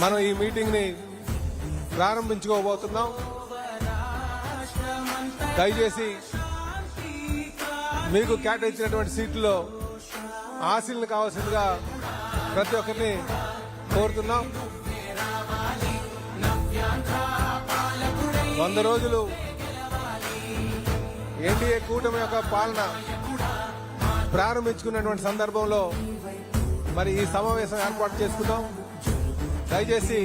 మనం ఈ మీటింగ్ని ప్రారంభించుకోబోతున్నాం. దయచేసి మీకు కేటాయించినటువంటి సీట్లో ఆశీలను కావాల్సిందిగా ప్రతి ఒక్కరిని కోరుతున్నాం. వంద రోజులు ఎన్డీఏ కూటమి యొక్క పాలన ప్రారంభించుకున్నటువంటి సందర్భంలో మరి ఈ సమావేశం ఏర్పాటు చేసుకుందాం. దయచేసి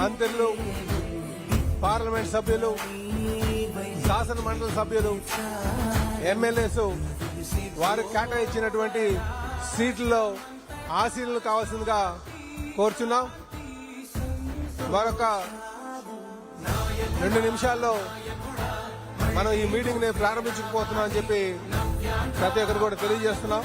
మంత్రులు పార్లమెంట్ సభ్యులు శాసన మండలి సభ్యులు ఎమ్మెల్యేస్ వారు కేటాయించినటువంటి సీట్లలో ఆశీనులు కావాల్సిందిగా కోరుచున్నాం. మరొక రెండు నిమిషాల్లో మనం ఈ మీటింగ్ని ప్రారంభించకపోతున్నాం అని చెప్పి ప్రతి ఒక్కరు కూడా తెలియజేస్తున్నాం.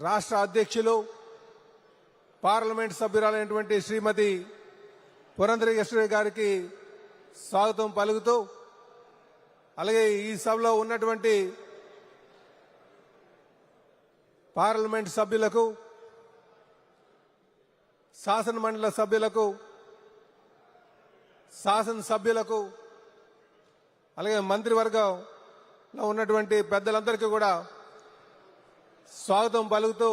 రాష్ట్ర అధ్యక్షులు పార్లమెంట్ సభ్యురాలైనటువంటి శ్రీమతి పురంధరేశ్వరి గారికి స్వాగతం పలుకుతూ అలాగే ఈ సభలో ఉన్నటువంటి పార్లమెంట్ సభ్యులకు శాసనమండల సభ్యులకు శాసన సభ్యులకు అలాగే మంత్రివర్గంలో ఉన్నటువంటి పెద్దలందరికీ కూడా స్వాగతం పలుకుతూ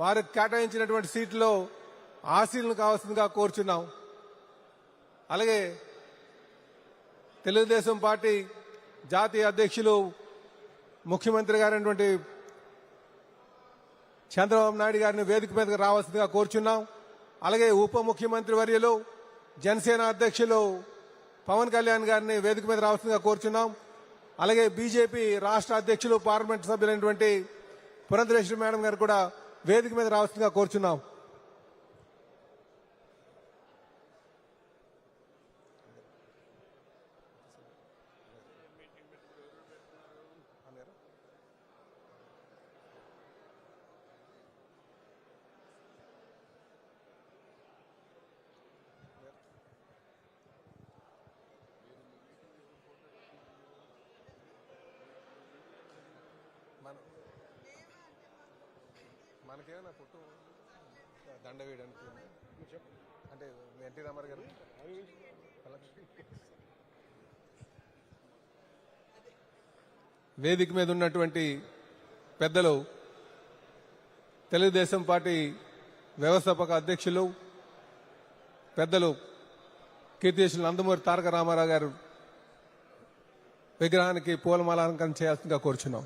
వారికి కేటాయించినటువంటి సీట్లో ఆశీలను కావాల్సిందిగా కోరుచున్నాం. అలాగే తెలుగుదేశం పార్టీ జాతీయ అధ్యక్షులు ముఖ్యమంత్రి గారైనటువంటి చంద్రబాబు నాయుడు గారిని వేదిక మీదకి రావాల్సిందిగా కోరుచున్నాం. అలాగే ఉప ముఖ్యమంత్రి వర్యులు జనసేన అధ్యక్షులు పవన్ కళ్యాణ్ గారిని వేదిక మీద రావాల్సిందిగా కోరుచున్నాం. అలాగే బీజేపీ రాష్ట్ర అధ్యక్షులు పార్లమెంట్ సభ్యులైనటువంటి పురంధరేశ్వరి మేడం గారు కూడా వేదిక మీద రావాల్సిందిగా కోరుచున్నాం. మనకేమైనా ఫోటో దండ వేయడానికి అంటే ఎన్టీ రామారావు గారు వేదిక మీద ఉన్నటువంటి పెద్దలు తెలుగుదేశం పార్టీ వ్యవస్థాపక అధ్యక్షులు పెద్దలు కీర్తిశులు నందమూరి తారక రామారావు గారు విగ్రహానికి పూలమాలంకరణ చేయాల్సిందిగా కోరుచున్నాం.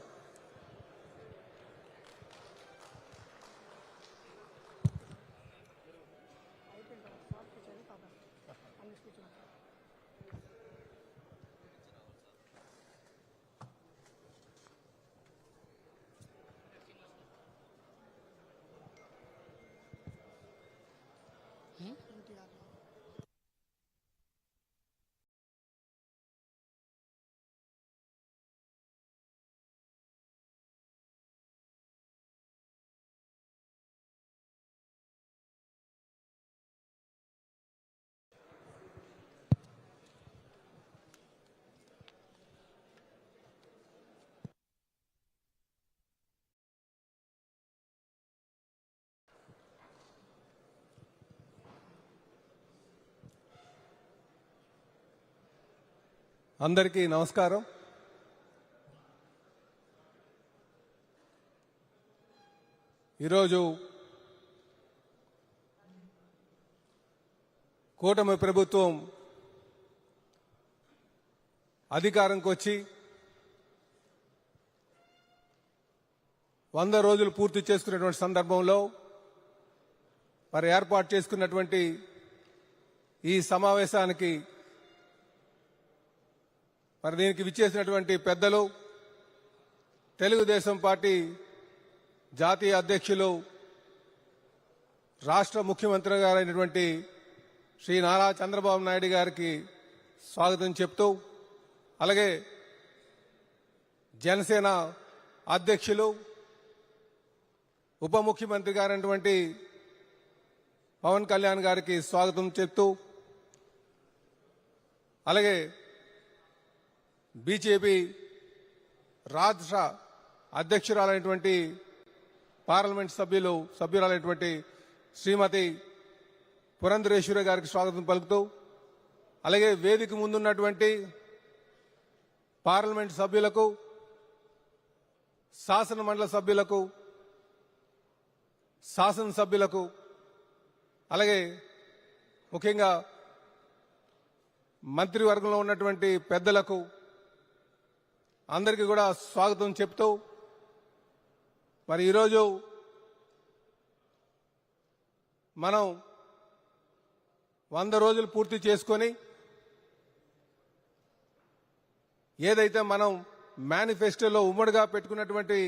అందరికీ నమస్కారం. ఈరోజు కూటమి ప్రభుత్వం అధికారంకి వచ్చి వంద రోజులు పూర్తి చేసుకున్నటువంటి సందర్భంలో మరి ఏర్పాటు చేసుకున్నటువంటి ఈ సమావేశానికి మరి దీనికి విచ్చేసినటువంటి పెద్దలు తెలుగుదేశం పార్టీ జాతీయ అధ్యక్షులు రాష్ట్ర ముఖ్యమంత్రి గారైనటువంటి శ్రీ నారా చంద్రబాబు నాయుడు గారికి స్వాగతం చెప్తూ అలాగే జనసేన అధ్యక్షులు ఉప ముఖ్యమంత్రి గారైనటువంటి పవన్ కళ్యాణ్ గారికి స్వాగతం చెప్తూ అలాగే బీజేపీ రాష్ట్ర అధ్యక్షురాలైనటువంటి పార్లమెంట్ సభ్యులు సభ్యురాలైనటువంటి శ్రీమతి పురంధరేశ్వరి గారికి స్వాగతం పలుకుతూ అలాగే వేదిక ముందున్నటువంటి పార్లమెంట్ సభ్యులకు శాసన మండల సభ్యులకు శాసనసభ్యులకు అలాగే ముఖ్యంగా మంత్రివర్గంలో ఉన్నటువంటి పెద్దలకు అందరికీ కూడా స్వాగతం చెప్తూ మరి ఈరోజు మనం వంద రోజులు పూర్తి చేసుకొని ఏదైతే మనం మేనిఫెస్టోలో ఉమ్మడిగా పెట్టుకున్నటువంటి